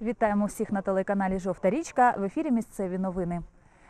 Вітаємо всіх на телеканалі Жовта річка. В ефірі місцеві новини.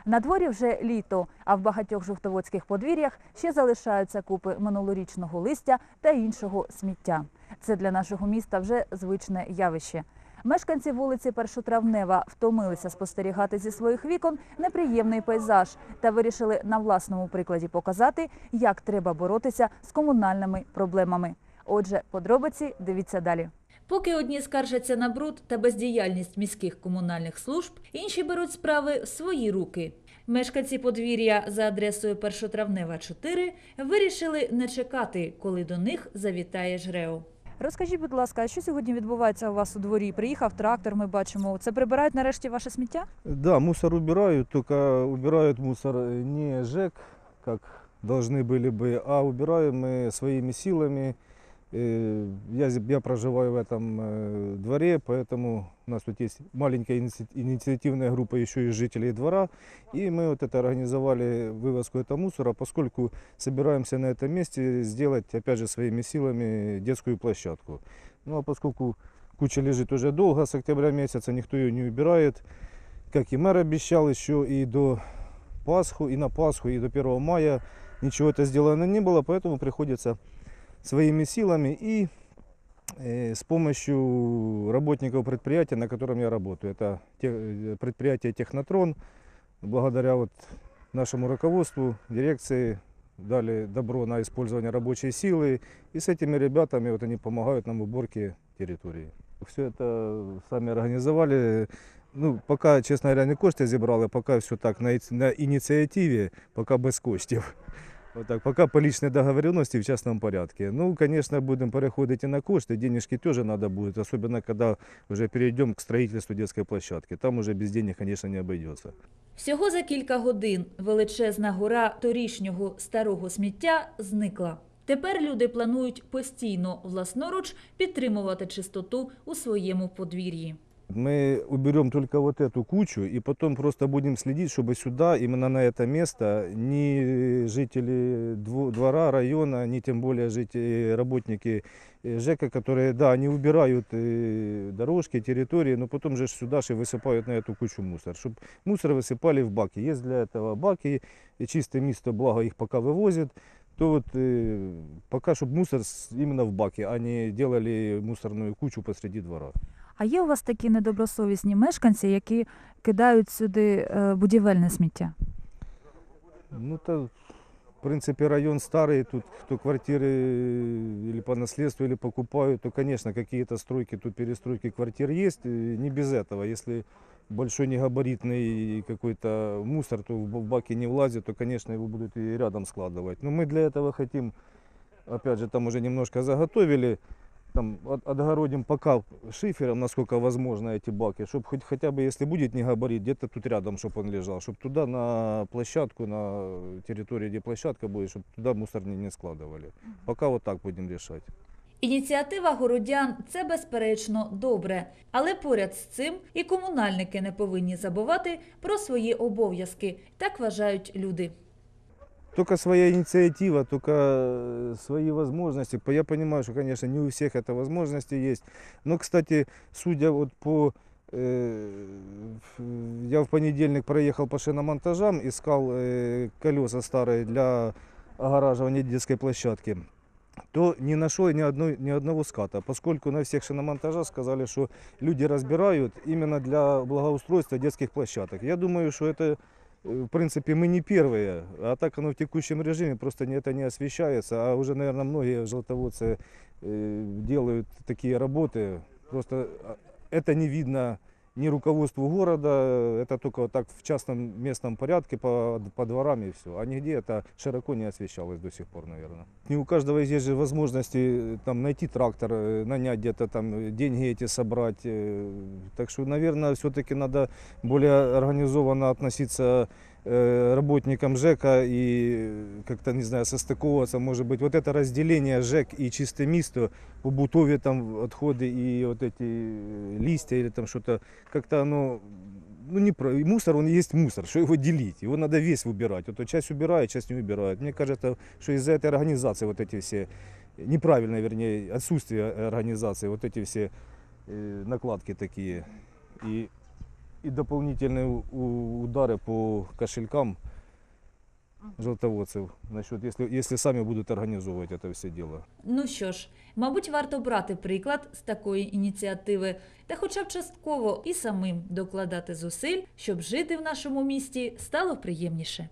На дворі вже літо, а в багатьох жовтоводських подвір'ях ще залишаються купи минулорічного листя та іншого сміття. Це для нашого міста вже звичне явище. Мешканці вулиці Першотравнева втомилися спостерігати зі своїх вікон неприємний пейзаж та вирішили на власному прикладі показати, як треба боротися з комунальними проблемами. Отже, подробиці дивіться далі. Поки одні скаржаться на бруд та бездіяльність міських комунальних служб, інші беруть справи в свої руки. Мешканці подвір'я за адресою Першотравнева 4 вирішили не чекати, коли до них завітає жрео. Розкажіть, будь ласка, а що сьогодні відбувається у вас у дворі? Приїхав трактор, ми бачимо. Це прибирають нарешті ваше сміття? Да, мусор убирают, только убирают мусор не ЖЭК, как должны были бы, а убираем мы своими силами. Э, Я, зи- я проживаю в этом э, дворе, поэтому у нас тут есть маленькая иници- инициативная группа еще и жителей двора. И мы вот это организовали вывозку этого мусора, поскольку собираемся на этом месте сделать, опять же, своими силами детскую площадку. Ну а поскольку куча лежит уже долго, с октября месяца, никто ее не убирает, как и мэр обещал еще и до Пасху, и на Пасху, и до 1 мая ничего это сделано не было, поэтому приходится своими силами и э, с помощью работников предприятия, на котором я работаю. Это те- э, предприятие Технотрон. Благодаря вот нашему руководству, дирекции дали добро на использование рабочей силы. И с этими ребятами вот они помогают нам в уборке территории. Все это сами организовали. Ну, пока, чесно говоря, не кошти зібрали, пока все так на, іц- на ініціативі, пока без коштів. Отак, пока по личной договоренности в частном порядке. Ну, конечно, будем переходить и на кошты. Денежки тоже надо будет, особенно когда уже перейдем к строительству детской площадки. Там уже без денег, конечно, не обойдется. Всього за кілька годин величезна гора торішнього старого сміття зникла. Тепер люди планують постійно власноруч підтримувати чистоту у своєму подвір'ї. Мы уберем только вот эту кучу и потом просто будем следить, чтобы сюда, именно на это место, ни жители дво- двора, района, ни тем более жители, работники э, ЖЭКа, которые, да, они убирают э, дорожки, территории, но потом же ж сюда же высыпают на эту кучу мусор, чтобы мусор высыпали в баки. Есть для этого баки, и чистое место, благо их пока вывозят, то вот э, пока, чтобы мусор с- именно в баке, а не делали мусорную кучу посреди двора. А є у вас такі недобросовісні мешканці, які кидають сюди е, будівельне сміття? Ну, то, в принципе, район старый, тут кто квартиры или по наследству, или покупают, то, конечно, какие-то стройки, тут перестройки квартир есть. И не без этого. Если большой негабаритный какой-то мусор, то в б- в баки не влазит, то, конечно, его будут и рядом складывать. Но мы для этого хотим, опять же, там уже немножко заготовили, там от- отгородим пока шифером, насколько возможно, эти баки, чтобы хоть хотя бы, если будет не габарит, где-то тут рядом, чтобы он лежал, чтобы туда на площадку, на территории, где площадка будет, чтобы туда мусор не, не складывали. Пока вот так будем решать. Ініціатива городян це безперечно добре, але поряд з цим і комунальники не повинні забувати про свої обов'язки. Так вважають люди. Только своя инициатива, только э, свои возможности. По- Я понимаю, что, конечно, не у всех это возможности есть. Но, кстати, судя вот по... э, ф- Я в понедельник проехал по шиномонтажам, искал э, колеса старые для огораживания детской площадки то не нашел ни, одной, ни одного ската, поскольку на всех шиномонтажах сказали, что люди разбирают именно для благоустройства детских площадок. Я думаю, что это, э, в принципе, мы не первые, а так оно в текущем режиме просто не, это не освещается, а уже, наверное, многие желтоводцы э, делают такие работы, просто а, это не видно ни руководству города, это только вот так в частном местном порядке по, по дворам и все. А нигде это широко не освещалось до сих пор, наверное. Не у каждого есть же возможности э, там, найти трактор, э, нанять где-то там э, деньги эти собрать. э, Так что, наверное, все-таки надо более организованно относиться э, работникам ЖЭКа и э, как-то, не знаю, состыковываться, может быть, вот это разделение ЖЭК и чистое место по бутове там отходы и вот эти э, листья или там что-то, как-то оно ну, не про... мусор, он есть мусор, что его делить? Его надо весь убирать. Вот часть убирает, часть не убирает. Мне кажется, что из-за этой организации вот эти все, неправильное, вернее, отсутствие организации, вот эти все э, накладки такие, и, и дополнительные у- у- удары по кошелькам желтоводцев, насчет, если, если сами будут организовывать это все дело. Ну що ж, мабуть, варто брати приклад з такої ініціативи та хоча б частково і самим докладати зусиль, щоб жити в нашому місті стало приємніше.